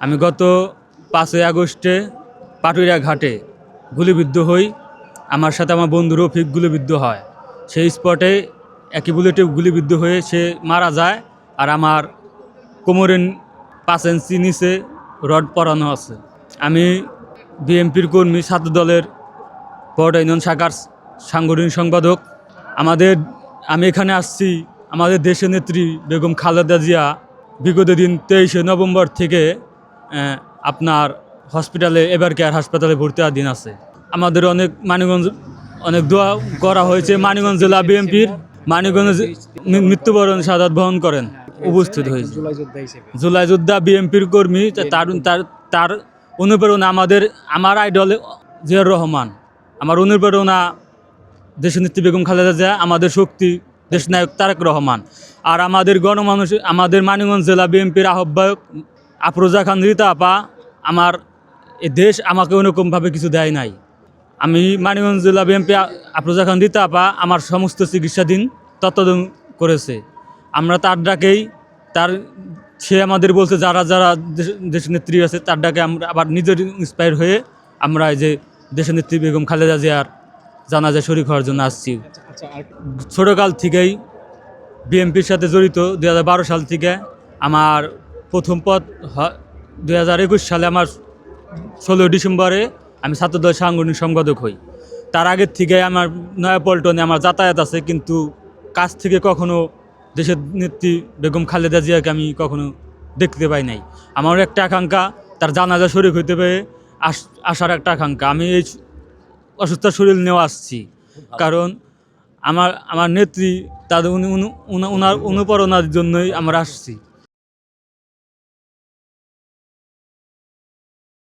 আমি গত পাঁচই আগস্টে পাটুরিয়া ঘাটে গুলিবিদ্ধ হই। আমার সাথে আমার বন্ধু রফিক গুলিবিদ্ধ হয়। সেই স্পটে একই বুলেটে গুলিবিদ্ধ হয়ে সে মারা যায় আর আমার কোমরের পাঁচ ইঞ্চি নিচে রড পরানো আছে। আমি বিএনপির কর্মী ছাত্র দলের বড় ইউনিয়ন শাখার সাংগঠনিক সম্পাদক। আমাদের, আমি এখানে আসছি আমাদের দেশের নেত্রী বেগম খালেদা জিয়া। বিগত দিন তেইশে নভেম্বর থেকে আপনার হসপিটালে, এবার কেয়ার হাসপাতালে ভর্তি হওয়ার দিন আছে? আমাদের অনেক মানিগঞ্জ অনেক দোয়া করা হয়েছে মানিগঞ্জ জেলা বিএনপির। মানিগঞ্জ মৃত্যুবরণ সাদাত বহন করেন। উপস্থিত হয়েছে। জুলাই যোদ্ধা বিএনপির কর্মী তার তার অনুপ্রেরণা আমাদের, আমার আইডল জিয়াউর রহমান। আমার অনুপ্রেরণা দেশনেত্রী বেগম খালেদা জিয়া, আমাদের শক্তি দেশনায়ক তারেক রহমান। আর আমাদের গণমানুষ, আমাদের মানিগঞ্জ জেলা বিএনপির আহ্বায়ক আফরোজা খান রীতা আপা আমার এ দেশ আমাকে ওরকমভাবে কিছু দেয় নাই। আমি মানিগঞ্জ জেলা বিএনপি আফরোজা খান রীতা আপা আমার সমস্ত চিকিৎসাধীন তত্ত্বাবধান করেছে। আমরা তার ডাকেই, তার, সে আমাদের বলছে, যারা যারা দেশ- নেত্রী আছে, তার ডাকে আমরা আবার নিজের ইন্সপায়ার হয়ে আমরা এই যে দেশের নেত্রী বেগম খালেদা জিয়ার জানাজা শরিক হওয়ার জন্য আসছি। ছোটোকাল থেকেই বিএমপির সাথে জড়িত দু হাজার বারো সাল থেকে আমার প্রথম পদ দুই সালে আমার ষোলো ডিসেম্বরে আমি ছাত্রদল সাংগঠনিক সম্পাদক হই। তার আগের থেকে আমার নয়াপল্টনে আমার যাতায়াত আছে, কিন্তু কাছ থেকে কখনো দেশের নেত্রী বেগম খালেদা জিয়াকে আমি কখনো দেখতে পাই নাই। আমার একটা আকাঙ্ক্ষা, তার জানাজা শরীর হইতে পেরে আস আসার একটা আকাঙ্ক্ষা। আমি এই অসুস্থ শরীর নিয়েও আসছি। কারণ আমার আমার নেত্রী তাদের উনি উনার অনুপ্রেরণার জন্যই আমরা আসছি।